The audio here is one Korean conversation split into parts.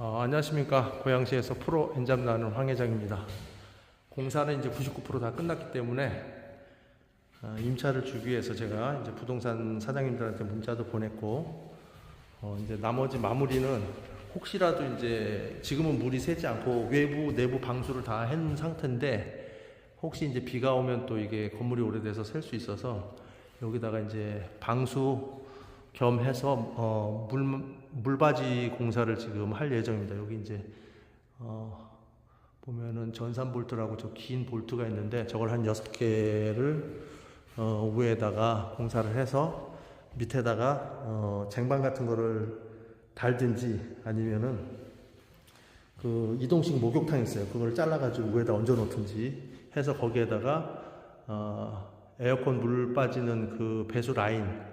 어, 안녕하십니까 고양시에서 프로 엔잡 나는 황 회장입니다. 공사는 이제 99%다 끝났기 때문에 어, 임차를 주기 위해서 제가 이제 부동산 사장님들한테 문자도 보냈고 어, 이제 나머지 마무리는 혹시라도 이제 지금은 물이 새지 않고 외부 내부 방수를 다 한 상태인데 혹시 이제 비가 오면 또 이게 건물이 오래돼서 셀 수 있어서 여기다가 이제 방수 겸 해서 어, 물 물바지 공사를 지금 할 예정입니다. 여기 이제 어, 보면은 전산 볼트라고 저 긴 볼트가 있는데 저걸 한 여섯 개를 어, 위에다가 공사를 해서 밑에다가 어, 쟁반 같은 거를 달든지 아니면은 그 이동식 목욕탕 있어요. 그걸 잘라가지고 위에다 얹어 놓든지 해서 거기에다가 어, 에어컨 물 빠지는 그 배수 라인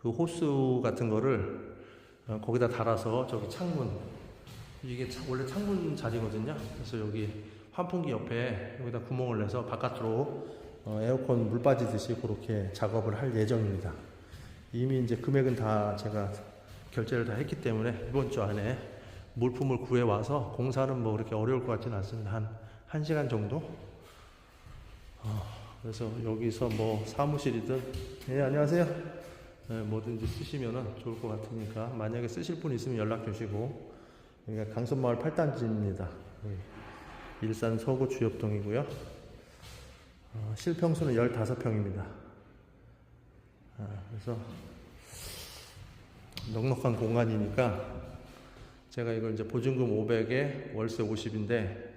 그 호스 같은 거를 어, 거기다 달아서 저기 창문 이게 차- 원래 창문 자리거든요. 그래서 여기 환풍기 옆에 여기다 구멍을 내서 바깥으로 어, 에어컨 물 빠지듯이 그렇게 작업을 할 예정입니다. 이미 이제 금액은 다 제가 결제를 다 했기 때문에 이번 주 안에 물품을 구해 와서 공사는 뭐 그렇게 어려울 것 같지는 않습니다. 한 1시간 정도? 어, 그래서 여기서 뭐 사무실이든 예 안녕하세요. 네, 뭐든지 쓰시면은 좋을 것 같으니까 만약에 쓰실 분 있으면 연락 주시고 여기가 강선마을 8단지입니다. 일산 서구 주엽동이고요. 어, 실평수는 15평입니다. 아, 그래서 넉넉한 공간이니까 제가 이걸 이제 보증금 500에 월세 50인데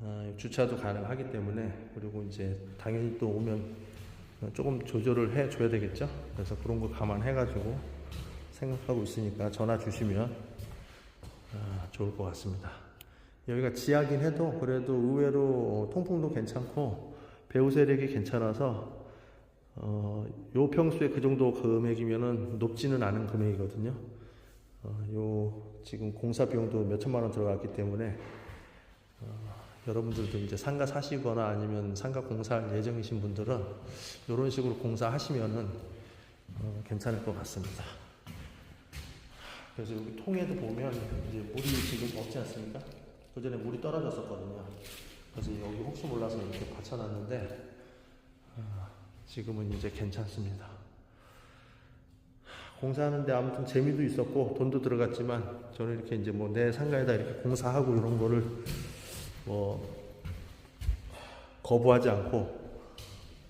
어, 주차도 가능하기 때문에 그리고 이제 당연히 또 오면 조금 조절을 해 줘야 되겠죠. 그래서 그런 거 감안해가지고 생각하고 있으니까 전화 주시면 아, 좋을 것 같습니다. 여기가 지하긴 해도 그래도 의외로 통풍도 괜찮고 배우 세력이 괜찮아서 어, 요 평수에 그 정도 금액이면은 높지는 않은 금액이거든요. 어, 요 지금 공사 비용도 몇 천만 원 들어갔기 때문에 어, 여러분들도 이제 상가 사시거나 아니면 상가 공사할 예정이신 분들은 이런 식으로 공사하시면은 어, 괜찮을 것 같습니다. 그래서 여기 통에도 보면 이제 물이 지금 없지 않습니까? 그 전에 물이 떨어졌었거든요. 그래서 여기 혹시 몰라서 이렇게 받쳐놨는데 어, 지금은 이제 괜찮습니다. 공사하는데 아무튼 재미도 있었고 돈도 들어갔지만 저는 이렇게 이제 뭐 내 상가에다 이렇게 공사하고 이런 거를 뭐 거부하지 않고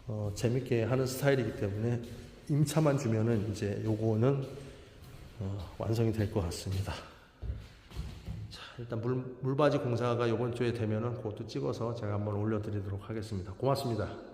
어, 재밌게 하는 스타일이기 때문에 임차만 주면은 이제 요거는 어, 완성이 될 것 같습니다. 자, 일단 물, 물바지 공사가 이번 주에 되면은 그것도 찍어서 제가 한번 올려드리도록 하겠습니다. 고맙습니다.